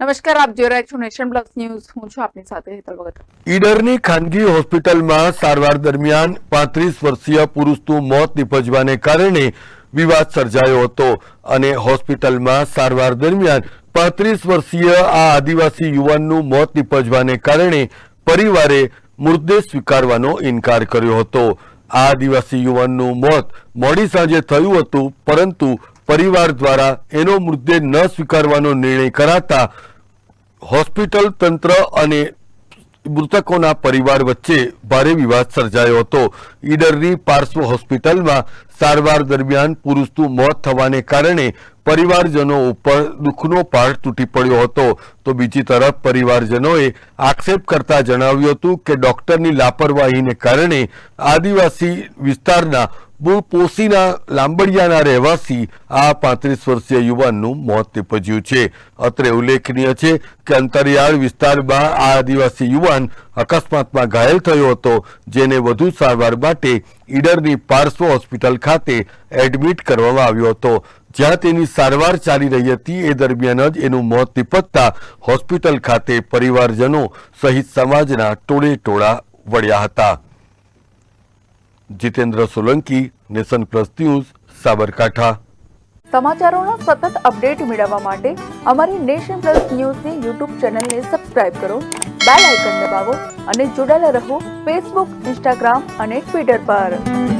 નમસ્કાર, આપ જોઈ રહ્યા છો નેશન પ્લસ ન્યૂઝ. હું છું આપની સાથે હેતલ ભગત. ઈડરની ખાનગી હોસ્પિટલમાં સારવાર દરમિયાન પાંત્રીસ વર્ષીય પુરુષનું મોત નિપજવાને કારણે વિવાદ સર્જાયો હતો અને હોસ્પિટલમાં સારવાર દરમિયાન પાંત્રીસ વર્ષીય આ આદિવાસી યુવાનનું મોત નિપજવાને કારણે પરિવારે મૃતદેહ સ્વીકારવાનો ઇનકાર કર્યો હતો. આ આદિવાસી યુવાનનું મોત મોડી સાંજે થયું હતું, પરંતુ પરિવાર દ્વારા એનો મૃતદેહ ન સ્વીકારવાનો નિર્ણય કરાતા હોસ્પિટલ તંત્ર અને મૃતકોના પરિવાર વચ્ચે ભારે વિવાદ સર્જાયો હતો. ઈડરની પાર્શ્વ હોસ્પિટલમાં સારવાર દરમિયાન પુરુષનું મોત થવાને કારણે પરિવારજનો ઉપર દુઃખનો પાર તૂટી પડ્યો હતો. તો બીજી તરફ પરિવારજનોએ આક્ષેપ કરતા જણાવ્યું હતું કે ડોક્ટરની લાપરવાહીને કારણે આદિવાસી વિસ્તારના પોસીના લાંબડિયાના રહેવાસી આ પાંત્રીસ વર્ષીય યુવાનનું મોત નિપજ્યું છે. અત્રે ઉલ્લેખનીય છે કે અંતરિયાળ વિસ્તારમાં આ આદિવાસી યુવાન અકસ્માતમાં ઘાયલ થયો હતો, જેને વધુ સારવાર માટે ઈડરની પાર્શ્વ હોસ્પિટલ ખાતે એડમિટ કરવામાં આવ્યો હતો. જ્યાં તેની સારવાર ચાલી રહી હતી, એ દરમિયાન જ એનું મોત નિપજતા હોસ્પિટલ ખાતે પરિવારજનો સહિત સમાજના ટોળે વળ્યા હતા. Jitendra Solanki, nation plus news, Sabarkantha. સમાચારોના સતત અપડેટ મેળવવા માટે અમારી નેશન પ્લસ ન્યૂઝની યુટ્યુબ ચેનલને સબસ્ક્રાઇબ કરો, બેલ આઇકન દબાવો અને જોડાયેલા રહો ફેસબુક, ઇન્સ્ટાગ્રામ અને ટ્વિટર પર.